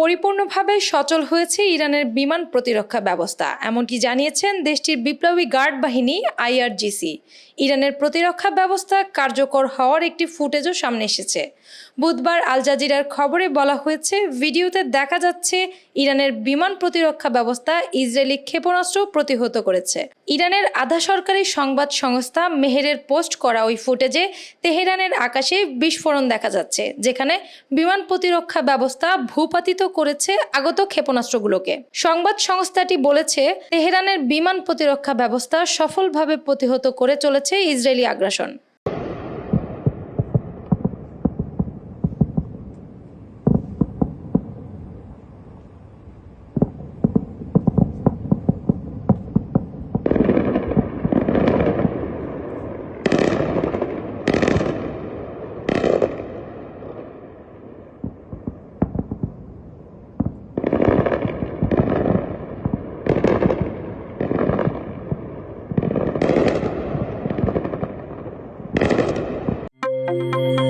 পরিপূর্ণভাবে সচল হয়েছে ইরানের বিমান প্রতিরক্ষা ব্যবস্থা। এমনকি জানিয়েছেন দেশটির বিপ্লবী গার্ড বাহিনী, আইআরজিসি। ইরানের প্রতিরক্ষা ব্যবস্থা কার্যকর হওয়ার একটি ফুটেজও সামনে এসেছে। বুধবার আল জাজিরার খবরে বলা হয়েছে, ভিডিওতে দেখা যাচ্ছে, ইরানের বিমান প্রতিরক্ষা ব্যবস্থা ইসরায়েলি ক্ষেপণাস্ত্র প্রতিহত করেছে। ইরানের আধা সরকারি সংবাদ সংস্থা মেহেরের পোস্ট করা ওই ফুটেজে তেহরানের আকাশে বিস্ফোরণ দেখা যাচ্ছে, যেখানে বিমান প্রতিরক্ষা ব্যবস্থা ভূপাতিত করেছে আগত ক্ষেপণাস্ত্রগুলোকে। সংবাদ সংস্থাটি বলেছে, তেহরানের বিমান প্রতিরক্ষা ব্যবস্থা সফলভাবে প্রতিহত করে চলেছে ইসরায়েলি আগ্রাসন। Música